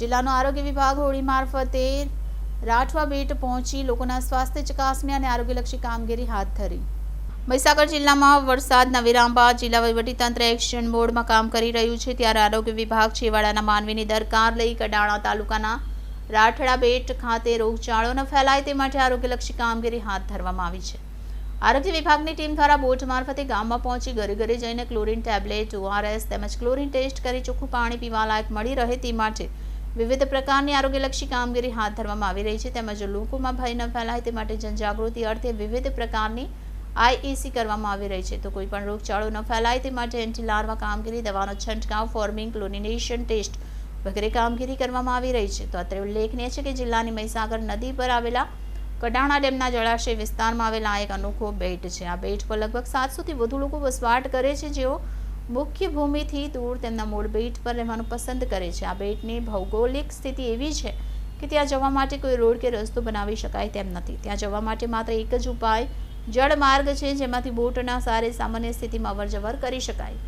જિલ્લાનો આરોગ્ય વિભાગ હોળી મારફતે રાઠવા બેટ પહોંચી લોકોના સ્વાસ્થ્ય ચકાસણી અને આરોગ્યલક્ષી કામગીરી હાથ ધરી. મહીસાગર જિલ્લામાં વરસાદના વિરામ બાદ જિલ્લા વહીવટીતંત્ર એક્શન મોડમાં કામ કરી રહ્યું છે. ત્યારે આરોગ્ય વિભાગ છેવાડાના માનવીની દરકાર લઈ કડાણા તાલુકાના રાઠડા બેટ ખાતે રોગચાળો ન ફેલાય તે માટે આરોગ્યલક્ષી કામગીરી હાથ ધરવામાં આવી છે. આરોગ્ય વિભાગની ટીમ દ્વારા બોટ મારફતે ગામમાં પહોંચી ઘરે ઘરે જઈને ક્લોરીન ટેબ્લેટ, ઓઆરએસ તેમજ ક્લોરીન ટેસ્ટ કરી ચોખ્ખું પાણી પીવા લાયક મળી રહે તે માટે વિવિધ પ્રકારની આરોગ્યલક્ષી કામગીરી હાથ ધરવામાં આવી રહી છે. તેમજ લોકોમાં ભય ન ફેલાય તે માટે જનજાગૃતિ અર્થે વિવિધ પ્રકારની આઈઈસી કરવામાં આવી રહી છે. તો કોઈ પણ રોગચાળો ન ફેલાય તે માટે એન્ટી કામગીરી, દવાનો છંટકાવ, ફોર્મિંગ, ક્લોનિનેશન ટેસ્ટ વગેરે કામગીરી કરવામાં આવી રહી છે. તો અત્રે ઉલ્લેખનીય છે કે જિલ્લાની મહીસાગર નદી પર આવેલા કડાણા ડેમના જળાશય વિસ્તારમાં આવેલા એક અનોખો બેટ છે. આ બેટ પર લગભગ સાતસોથી વધુ લોકો વસવાટ કરે છે. જેઓ મુખ્ય ભૂમિથી દૂર તેમના મૂળ બેટ પર રહેવાનું પસંદ કરે છે. આ બેટની ભૌગોલિક સ્થિતિ એવી છે કે ત્યાં જવા માટે કોઈ રોડ કે રસ્તો બનાવી શકાય તેમ નથી. ત્યાં જવા માટે માત્ર એક જ ઉપાય જળમાર્ગ છે જેમાંથી બોટના સારે સામાન્ય સ્થિતિમાં અવરજવર કરી શકાય.